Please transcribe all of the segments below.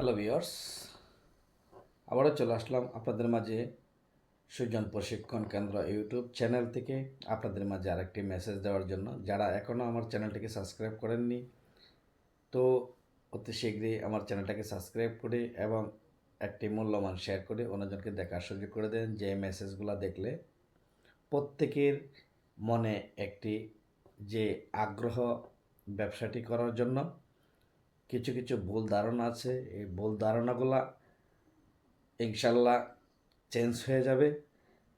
Hello viewers আবারও চলে আসলাম আপনাদের মাঝে সুজন প্রশিক্ষণ কেন্দ্র ইউটিউব চ্যানেল থেকে আপনাদের মাঝে আরেকটি মেসেজ দেওয়ার জন্য। যারা এখনও আমার চ্যানেলটিকে সাবস্ক্রাইব করেননি, তো অতি শীঘ্রই আমার চ্যানেলটাকে সাবস্ক্রাইব করে এবং একটি মূল্যবান শেয়ার করে অন্যজনকে দেখার সুযোগ করে দেন। যে মেসেজগুলো দেখলে প্রত্যেকের মনে একটি যে আগ্রহ ব্যবসাটি করার জন্য কিছু কিছু ভুল ধারণা আছে, এই ভুল ধারণাগুলা ইনশাল্লাহ চেঞ্জ হয়ে যাবে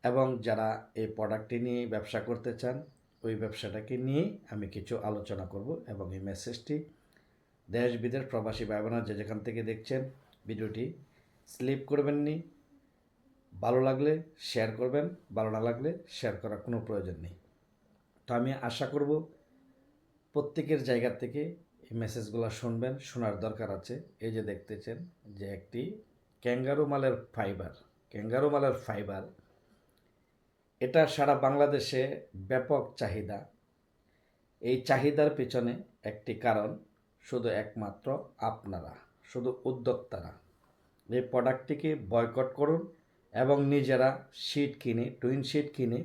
এবং যারা এই প্রোডাক্টটি নিয়ে ব্যবসা করতে চান, ওই ব্যবসাটাকে নিয়ে আমি কিছু আলোচনা করব এবং এই মেসেজটি দেশ বিদেশ প্রবাসী বোনেরা যে যেখান থেকে দেখছেন, ভিডিওটি স্লিপ করবেন নি, ভালো লাগলে শেয়ার করবেন, ভালো না লাগলে শেয়ার করার কোনো প্রয়োজন নেই। তো আমি আশা করব প্রত্যেকের জায়গা থেকে মেসেজগুলো শুনবেন, শোনার দরকার আছে। এই যে দেখতেছেন যে একটি ক্যাঙ্গারু মালের ফাইবার ক্যাঙ্গারু মালের ফাইবার এটা সারা বাংলাদেশে ব্যাপক চাহিদা। এই চাহিদার পেছনে একটি কারণ শুধু একমাত্র আপনারা, শুধু উদ্যোক্তারা। এই প্রোডাক্টটিকে বয়কট করুন এবং নিজেরা শিট কিনে টুইন শিট কিনে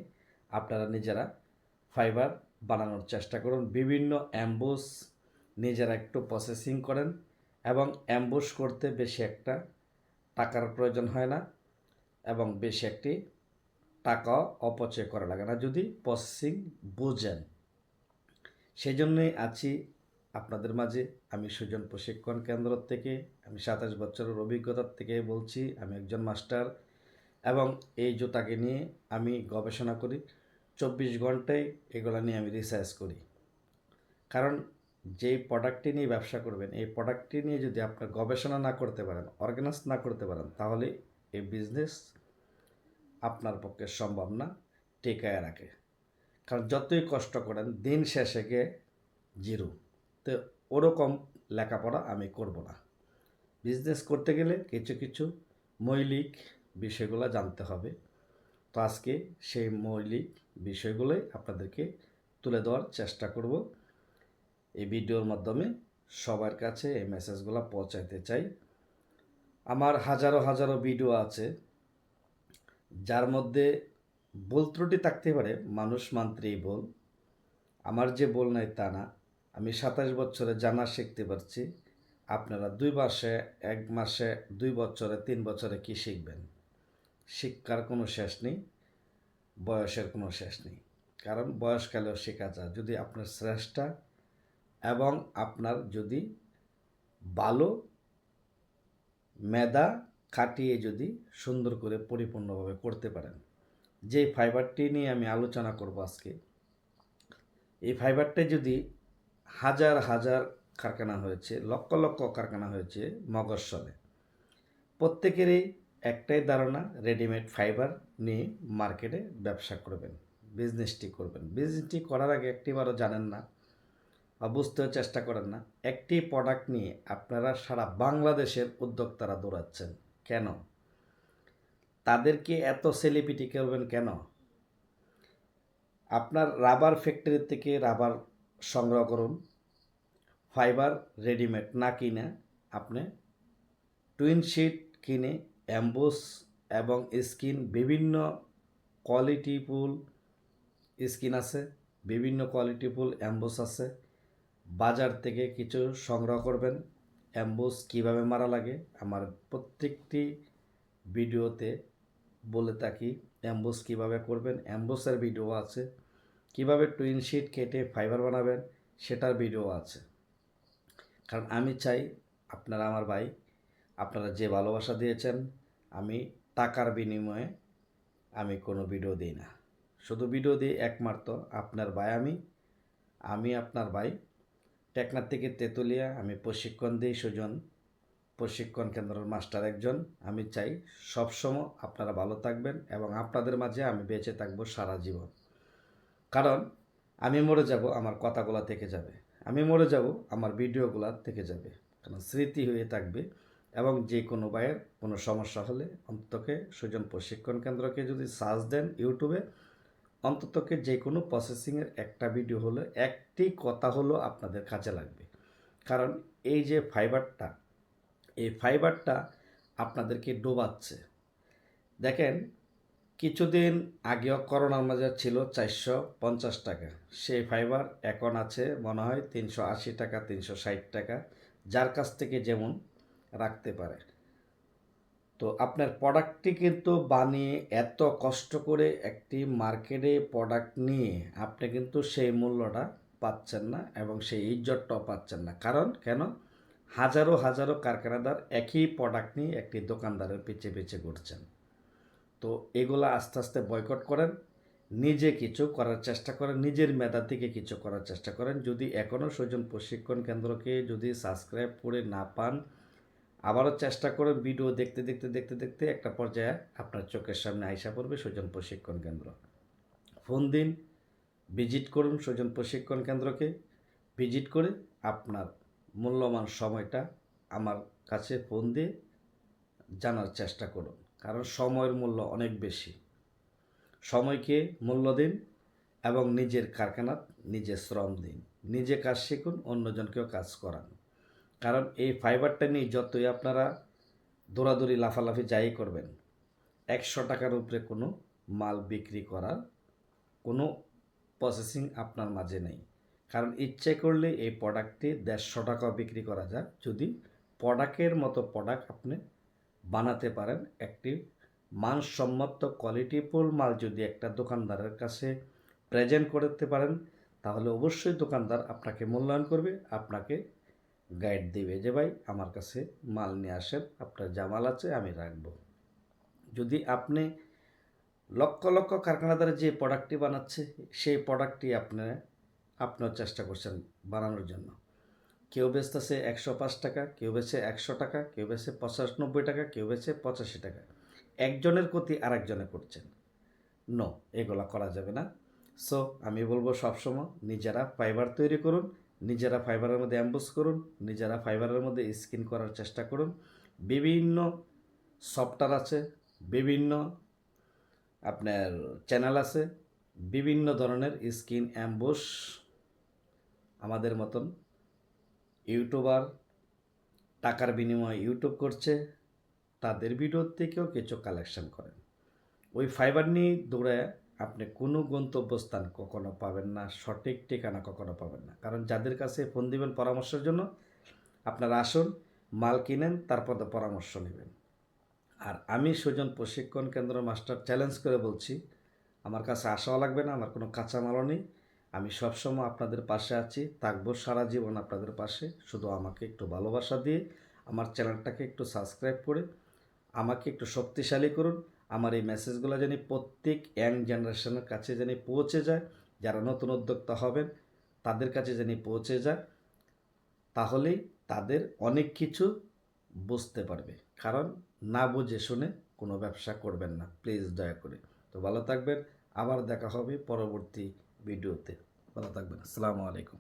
আপনারা নিজেরা ফাইবার বানানোর চেষ্টা করুন। বিভিন্ন অ্যাম্বুস নিজেরা একটু প্রসেসিং করেন এবং অ্যাম্বুস করতে বেশি একটা টাকার প্রয়োজন হয় না এবং বেশি একটি টাকা অপচয় করা লাগে না। যদি প্রসেসিং বোঝেন সেই জন্যই আছি আপনাদের মাঝে। আমি সুজন প্রশিক্ষণ কেন্দ্র থেকে, আমি সাতাশ বছরের অভিজ্ঞতার থেকে বলছি, আমি একজন মাস্টার এবং এই জুতাকে নিয়ে আমি গবেষণা করি। চব্বিশ ঘন্টায় এগুলো নিয়ে আমি রিসার্চ করি। কারণ যেই প্রোডাক্টটি নিয়ে ব্যবসা করবেন, এই প্রোডাক্টটি নিয়ে যদি আপনার গবেষণা না করতে পারেন অর্গানাইজ না করতে পারেন, তাহলে এই বিজনেস আপনার পক্ষে সম্ভব না, টেকায় রাখে। কারণ যতই কষ্ট করেন, দিন শেষে গিয়ে জিরো। তো ওরকম লেখাপড়া আমি করব না। বিজনেস করতে গেলে কিছু কিছু মৌলিক বিষয়গুলো জানতে হবে। তো আজকে সেই মৌলিক বিষয়গুলোই আপনাদেরকে তুলে দেওয়ার চেষ্টা করব। এই ভিডিওর মাধ্যমে সবার কাছে এই মেসেজগুলো পৌঁছাইতে চাই। আমার হাজারো হাজারো ভিডিও আছে, যার মধ্যে ভুল ত্রুটি থাকতে পারে, মানুষ মান্ত্রেই বল আমার যে বল নাই তা না, আমি সাতাশ বছরে জানা শিখতে পারছি, আপনারা দুই মাসে, এক মাসে, দুই বছরে, তিন বছরে কি শিখবেন? শিক্ষার কোনো শেষ নেই, বয়সের কোনো শেষ নেই। কারণ বয়সকালেও শেখা যায়। যদি আপনার শ্রেষ্ঠা এবং আপনার যদি ভালো মেধা কাটিয়ে যদি সুন্দর করে পরিপূর্ণভাবে করতে পারেন। যে ফাইবারটি নিয়ে আমি আলোচনা করব আজকে, এই ফাইবারটা যদি হাজার হাজার কারখানা হয়েছে, লক্ষ লক্ষ কারখানা হয়েছে মগজসলে প্রত্যেকেরই একটাই ধারণা, রেডিমেড ফাইবার নিয়ে মার্কেটে ব্যবসা করবেন বিজনেসটি করবেন। বিজনেসটি করার আগে একটিবারও জানেন না বুঝতেও চেষ্টা করেন না, একটি প্রোডাক্ট নিয়ে আপনারা সারা বাংলাদেশের উদ্যোক্তারা দৌড়াচ্ছেন। কেন? তাদেরকে এত সেলিব্রিটি করবেন কেন? আপনার রাবার ফ্যাক্টরি থেকে রাবার সংগ্রহ করুন। ফাইবার রেডিমেড না কিনে আপনি টুইন শিট কিনে অ্যাম্বুস এবং স্কিন বিভিন্ন কোয়ালিটিফুল স্কিন আছে, বিভিন্ন কোয়ালিটিফুল অ্যাম্বুস আছে। বাজার থেকে কিছু সংগ্রহ করবেন। অ্যাম্বুস কীভাবে মারা লাগে আমার প্রত্যেকটি ভিডিওতে বলে থাকি, অ্যাম্বুস কীভাবে করবেন, অ্যাম্বুসের ভিডিও আছে। কীভাবে টুইন শিট কেটে ফাইবার বানাবেন, সেটার ভিডিও আছে। কারণ আমি চাই আপনারা আমার ভাই, আপনারা যে ভালোবাসা দিয়েছেন, আমি টাকার বিনিময়ে আমি কোনো ভিডিও দিই না। শুধু ভিডিও দিই একমাত্র আপনার ভাই আমি আমি আপনার ভাই। টেকনার থেকে তেঁতুলিয়া, আমি প্রশিক্ষণ দিই সুজন। প্রশিক্ষণ কেন্দ্রের মাস্টার একজন। আমি চাই সবসময় আপনারা ভালো থাকবেন এবং আপনাদের মাঝে আমি বেঁচে থাকব সারা জীবন। কারণ আমি মরে যাব, আমার কথাগুলো থেকে যাবে। আমি মরে যাব, আমার ভিডিওগুলো থেকে যাবে। কারণ স্মৃতি হয়ে থাকবে এবং যে কোনো ভাইয়ের কোনো সমস্যা হলে অন্ততকে সুজন প্রশিক্ষণ কেন্দ্রকে যদি সার্চ দেন ইউটিউবে অন্ততকে যে কোনো প্রসেসিংয়ের একটা ভিডিও হলো একটি কথা হলো আপনাদের কাজে লাগবে। কারণ এই যে ফাইবারটা এই ফাইবারটা আপনাদেরকে ডোবাচ্ছে। দেখেন, কিছুদিন আগেও করোনার মাঝে ছিল চারশো পঞ্চাশ টাকা। সেই ফাইবার এখন আছে মনে হয় তিনশো আশি টাকা, তিনশো ষাট টাকা। যার কাছ থেকে যেমন রাখতে পারে। তো আপনার প্রোডাক্টটি কিন্তু বানিয়ে এত কষ্ট করে একটি মার্কেটে প্রোডাক্ট নিয়ে আপনি কিন্তু সেই মূল্যটা পাচ্ছেন না এবং সেই ইজ্জতটাও পাচ্ছেন না। কারণ কেন? হাজারো হাজারো কারখানাদার একই প্রোডাক্ট নিয়ে একটি দোকানদারের পিছিয়ে পিছিয়ে ঘুরছেন। তো এগুলো আস্তে আস্তে বয়কট করেন, নিজে কিছু করার চেষ্টা করেন, নিজের মেধা থেকে কিছু করার চেষ্টা করেন। যদি এখনও সুজন প্রশিক্ষণ কেন্দ্রকে যদি সাবস্ক্রাইব করে না পান আবারও চেষ্টা করে ভিডিও দেখতে দেখতে দেখতে দেখতে একটা পর্যায়ে আপনার চোখের সামনে আইসা পড়বে সুজন প্রশিক্ষণ কেন্দ্র। ফোন দিন, ভিজিট করুন সুজন প্রশিক্ষণ কেন্দ্রকে। ভিজিট করে আপনার মূল্যবান সময়টা আমার কাছে ফোন দিয়ে জানার চেষ্টা করুন। কারণ সময়ের মূল্য অনেক বেশি। সময়কে মূল্য দিন এবং নিজের কারখানাত নিজে শ্রম দিন। নিজে কাজ শিখুন, অন্যজনকেও কাজ করান। কারণ এই ফাইবারটা নিয়ে যতই আপনারা দৌড়াদৌড়ি, লাফালাফি যাই করবেন, একশো টাকার উপরে কোনো মাল বিক্রি করার কোনো প্রসেসিং আপনার মাঝে নেই। কারণ ইচ্ছে করলে এই প্রোডাক্টটি দেড়শো টাকাও বিক্রি করা যায়, যদি প্রোডাক্টের মতো প্রোডাক্ট আপনি বানাতে পারেন। একটি মানসম্মত কোয়ালিটিফুল মাল যদি একটা দোকানদারের কাছে প্রেজেন্ট করতে পারেন, তাহলে অবশ্যই দোকানদার আপনাকে মূল্যায়ন করবে, আপনাকে গাইড দেবে যে, ভাই, আমার কাছে মাল নিয়ে আসেন, আপনার জামাল আছে আমি রাখব। যদি আপনি লক্ষ লক্ষ কারখানাদার যে প্রোডাক্টটি বানাচ্ছে, সেই প্রোডাক্টটি আপনি আপনার চেষ্টা করছেন বানানোর জন্য। কেউ বেচতেছে একশো পাঁচ টাকা, কেউ বেছে একশো টাকা, কেউ বেচে পঁচানব্বই টাকা, কেউ বেছে পঁচাশি টাকা। একজনের ক্ষতি আরেকজনে করছেন। নো এগুলা করা যাবে না। সো আমি বলব সবসময় নিজেরা ফাইবার তৈরি করুন নিজেরা ফাইবারের মধ্যে অ্যাম্বুস করুন, নিজেরা ফাইবারের মধ্যে স্কিন করার চেষ্টা করুন। বিভিন্ন সফটওয়্যার আছে, বিভিন্ন আপনার চ্যানেল আছে, বিভিন্ন ধরনের স্কিন অ্যাম্বুস আমাদের মতন ইউটিউবার টাকার বিনিময়ে ইউটিউব করছে, তাদের ভিডিও থেকেও কিছু কালেকশন করেন। ওই ফাইবার নিয়ে দৌড়ায় আপনি কোনো গন্তব্যস্থান কখনো পাবেন না, সঠিক ঠিকানা কখনো পাবেন না। কারণ যাদের কাছে ফোন দিবেন পরামর্শের জন্য, আপনারা আসুন, মাল কিনেন, তারপর পরামর্শ নেবেন। আর আমি সুজন প্রশিক্ষণ কেন্দ্র মাস্টার চ্যালেঞ্জ করে বলছি, আমার কাছে আসাও লাগবে না, আমার কোনো কাঁচামালও নেই। আমি সবসময় আপনাদের পাশে আছি, থাকব সারা জীবন আপনাদের পাশে। শুধু আমাকে একটু ভালোবাসা দিয়ে, আমার চ্যানেলটাকে একটু সাবস্ক্রাইব করে, আমাকে একটু শক্তিশালী করুন। আমার এই মেসেজগুলো যেন প্রত্যেক ইয়াং জেনারেশনের কাছে যেন পৌঁছে যায়। যারা নতুন উদ্যোক্তা হবেন, তাদের কাছে যেন পৌঁছে যায়। তাহলেই তাদের অনেক কিছু বুঝতে পারবে। কারণ না বুঝে শুনে কোনো ব্যবসা করবেন না। প্লিজ দয়া করে। তো ভালো থাকবেন। আবার দেখা হবে পরবর্তী ভিডিওতে। ভালো থাকবেন। আসসালামু আলাইকুম।